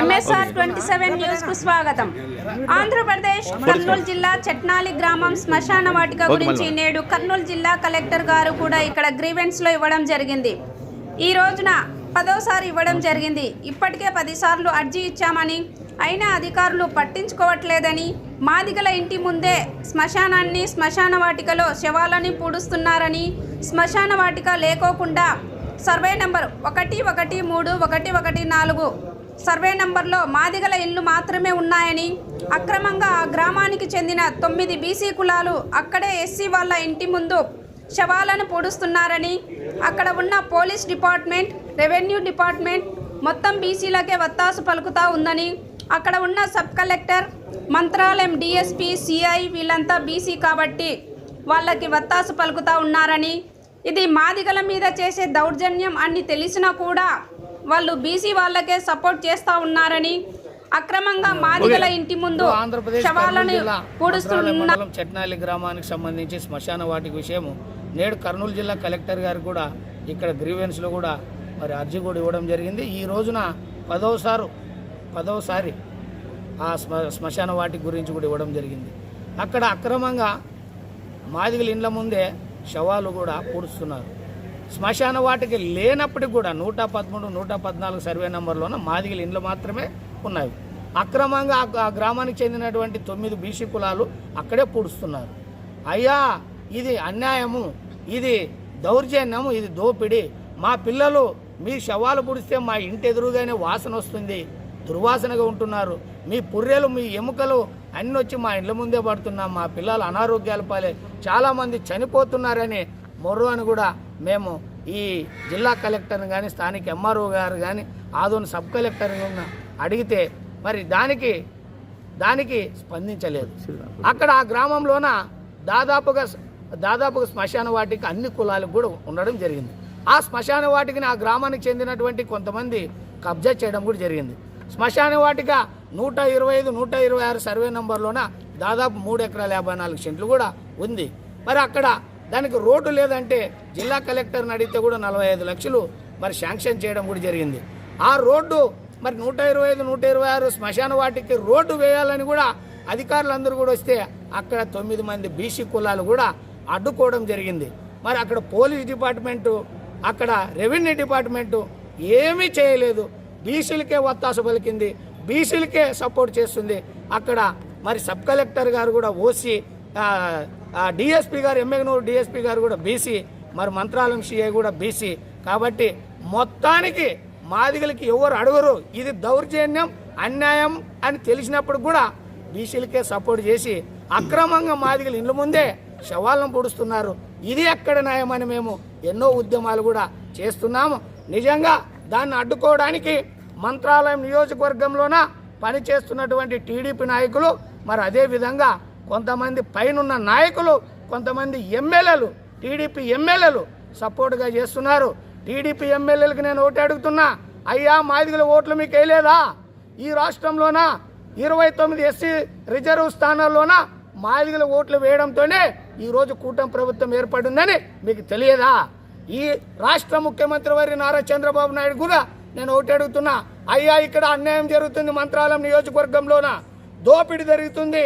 MSR twenty seven న్యూస్కు స్వాగతం. ఆంధ్రప్రదేశ్ కర్నూలు జిల్లా చట్నాలి గ్రామం శ్మశాన వాటిక గురించి నేడు కర్నూలు జిల్లా కలెక్టర్ గారు కూడా ఇక్కడ గ్రీవెన్స్లో ఇవ్వడం జరిగింది. ఈ రోజున పదోసారి ఇవ్వడం జరిగింది. ఇప్పటికే పదిసార్లు అర్జీ ఇచ్చామని అయినా అధికారులు పట్టించుకోవట్లేదని మాదిగల ఇంటి ముందే శ్మశానాన్ని శ్మశాన వాటికలో శవాలని పూడుస్తున్నారని శ్మశాన వాటిక లేకోకుండా సర్వే నంబర్ ఒకటి ఒకటి మూడు ఒకటి ఒకటి నాలుగు సర్వే నంబర్లో మాదిగల ఇల్లు మాత్రమే ఉన్నాయని అక్రమంగా ఆ గ్రామానికి చెందిన తొమ్మిది బీసీ కులాలు అక్కడే ఎస్సీ వాళ్ళ ఇంటి ముందు శవాలను పూడుస్తున్నారని అక్కడ ఉన్న పోలీస్ డిపార్ట్మెంట్ రెవెన్యూ డిపార్ట్మెంట్ మొత్తం బీసీలకే వత్తాసు పలుకుతా ఉందని అక్కడ ఉన్న sub collector Mantralayam DSP CI వీళ్ళంతా బీసీ కాబట్టి వాళ్ళకి వత్తాసు పలుకుతా ఉన్నారని. ఇది మాదిగల మీద చేసే దౌర్జన్యం అని తెలిసినా కూడా వాళ్ళు బీసీ వాళ్ళకే సపోర్ట్ చేస్తా ఉన్నారని. అక్రమంగా మాదిగల ఇంటి ముందు శవాలను పూడుస్తున్న చట్నాలి గ్రామానికి సంబంధించి శ్మశాన వాటిక విషయము. నేడు కర్నూలు జిల్లా కలెక్టర్ గారు కూడా ఇక్కడ గ్రీవెన్స్లో కూడా మరి అర్జీ కూడా ఇవ్వడం జరిగింది. ఈ రోజున పదవసారు పదవసారి ఆ శ్మ శ్మశాన వాటి గురించి కూడా ఇవ్వడం జరిగింది. అక్కడ అక్రమంగా మాదిగల ఇండ్ల ముందే శవాలు కూడా పూడుస్తున్నారు. శ్మశాన వాటికి లేనప్పటికి కూడా నూట పదమూడు నూట పద్నాలుగు సర్వే నెంబర్లోన మాదిగల ఇండ్లు మాత్రమే ఉన్నాయి. అక్రమంగా ఆ- ఆ గ్రామానికి చెందినటువంటి తొమ్మిది బీసీ కులాలు అక్కడే పూడుస్తున్నారు. అయ్యా ఇది అన్యాయము ఇది దౌర్జన్యము ఇది దోపిడి. మా పిల్లలు మీ శవాలు పుడిస్తే మా ఇంటి ఎదురుగానే వాసన వస్తుంది. దుర్వాసనగా ఉంటున్నారు. మీ పుర్రెలు మీ ఎముకలు అన్నీ వచ్చి మా ఇండ్ల ముందే పడుతున్నాం. మా పిల్లలు అనారోగ్యాల పాలే చాలామంది చనిపోతున్నారని మొర్రు అని కూడా మేము ఈ జిల్లా కలెక్టర్ని కానీ స్థానిక ఎంఆర్ఓ గారు కానీ ఆదోని సబ్ కలెక్టర్ని అడిగితే మరి దానికి దానికి స్పందించలేదు. అక్కడ ఆ గ్రామంలోన దాదాపుగా దాదాపుగా శ్మశాన వాటికి అన్ని కులాలకు కూడా ఉండడం జరిగింది. ఆ శ్మశాన వాటికి ఆ గ్రామానికి చెందినటువంటి కొంతమంది కబ్జా చేయడం కూడా జరిగింది. శ్మశాన వాటిక నూట ఇరవై ఐదు నూట ఇరవై ఆరు సర్వే నెంబర్లోన దాదాపు మూడు ఎకరాల యాభై నాలుగు సెంట్లు కూడా ఉంది. మరి అక్కడ దానికి రోడ్డు లేదంటే జిల్లా కలెక్టర్ని అడిగితే కూడా నలభై ఐదు లక్షలు మరి శాంక్షన్ చేయడం కూడా జరిగింది. ఆ రోడ్డు మరి నూట ఇరవై ఐదు నూట ఇరవై ఆరు శ్మశాన వాటికి రోడ్డు వేయాలని కూడా అధికారులందరూ కూడా వస్తే అక్కడ తొమ్మిది మంది బీసీ కులాలు కూడా అడ్డుకోవడం జరిగింది. మరి అక్కడ పోలీస్ డిపార్ట్మెంటు అక్కడ రెవెన్యూ డిపార్ట్మెంటు ఏమీ చేయలేదు. బీసీలకే ఒత్తాస పలికింది బీసీలకే సపోర్ట్ చేస్తుంది. అక్కడ మరి సబ్ కలెక్టర్ గారు కూడా ఓసీ డిఎస్పీ గారు ఎమ్మెగనూరు డిఎస్పీ గారు కూడా బీసీ మరి మంత్రాలయం సిఐ కూడా బీసీ. కాబట్టి మొత్తానికి మాదిగలకి ఎవరు అడగరు. ఇది దౌర్జన్యం అన్యాయం అని తెలిసినప్పుడు కూడా బీసీలకే సపోర్ట్ చేసి అక్రమంగా మాదిగలు ఇండ్ల ముందే శవాలను పొడుస్తున్నారు. ఇది ఎక్కడ న్యాయమని మేము ఎన్నో ఉద్యమాలు కూడా చేస్తున్నాము. నిజంగా దాన్ని అడ్డుకోవడానికి మంత్రాలయం నియోజకవర్గంలోన పనిచేస్తున్నటువంటి టీడీపీ నాయకులు మరి అదే విధంగా కొంతమంది పైనున్న నాయకులు కొంతమంది ఎమ్మెల్యేలు టీడీపీ ఎమ్మెల్యేలు సపోర్ట్గా చేస్తున్నారు. టీడీపీ ఎమ్మెల్యేలకు నేను ఓటు అడుగుతున్నా. అయ్యా మాదిగల ఓట్లు మీకు వేయలేదా? ఈ రాష్ట్రంలోన ఇరవై తొమ్మిది ఎస్సీ రిజర్వ్ స్థానాల్లోన మాదిగల ఓట్లు వేయడంతోనే ఈరోజు కూటమి ప్రభుత్వం ఏర్పడిందని మీకు తెలియదా? ఈ రాష్ట్ర ముఖ్యమంత్రి వారి నారా చంద్రబాబు నాయుడు కూడా నేను ఒకటి అడుగుతున్నా అయ్యా ఇక్కడ అన్యాయం జరుగుతుంది మంత్రాలయం నియోజకవర్గంలోన. దోపిడీ జరుగుతుంది.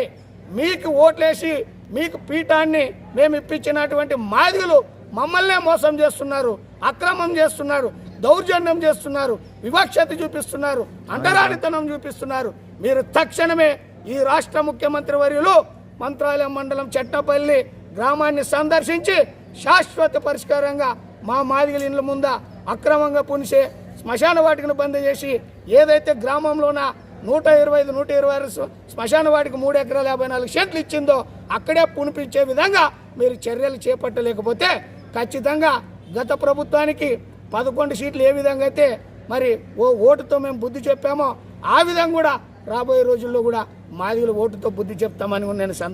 మీకు ఓట్లేసి మీకు పీఠాన్ని మేము ఇప్పించినటువంటి మాదిగులు మమ్మల్నే మోసం చేస్తున్నారు అక్రమం చేస్తున్నారు దౌర్జన్యం చేస్తున్నారు వివక్షత చూపిస్తున్నారు అంటరానితనం చూపిస్తున్నారు. మీరు తక్షణమే ఈ రాష్ట్ర ముఖ్యమంత్రి వర్యులు మంత్రాలయం మండలం చెట్టపల్లి గ్రామాన్ని సందర్శించి శాశ్వత పరిష్కారంగా మా మాదిగల ఇండ్ల ముంద అక్రమంగా పునిసే శ్మశాన వాటికను బంద్ చేసి ఏదైతే గ్రామంలోన నూట ఇరవై ఐదు నూట ఇరవై ఆరు శ్మశాన వాటికి మూడు ఎకరాల యాభై నాలుగు సెంట్లు ఇచ్చిందో అక్కడే పునిపించే విధంగా మీరు చర్యలు చేపట్టలేకపోతే ఖచ్చితంగా గత ప్రభుత్వానికి పదకొండు సీట్లు ఏ విధంగా అయితే మరి ఓ ఓటుతో మేము బుద్ధి చెప్పామో ఆ విధంగా కూడా రాబోయే రోజుల్లో కూడా మాదిగులు ఓటుతో బుద్ధి చెప్తామని నేను సంద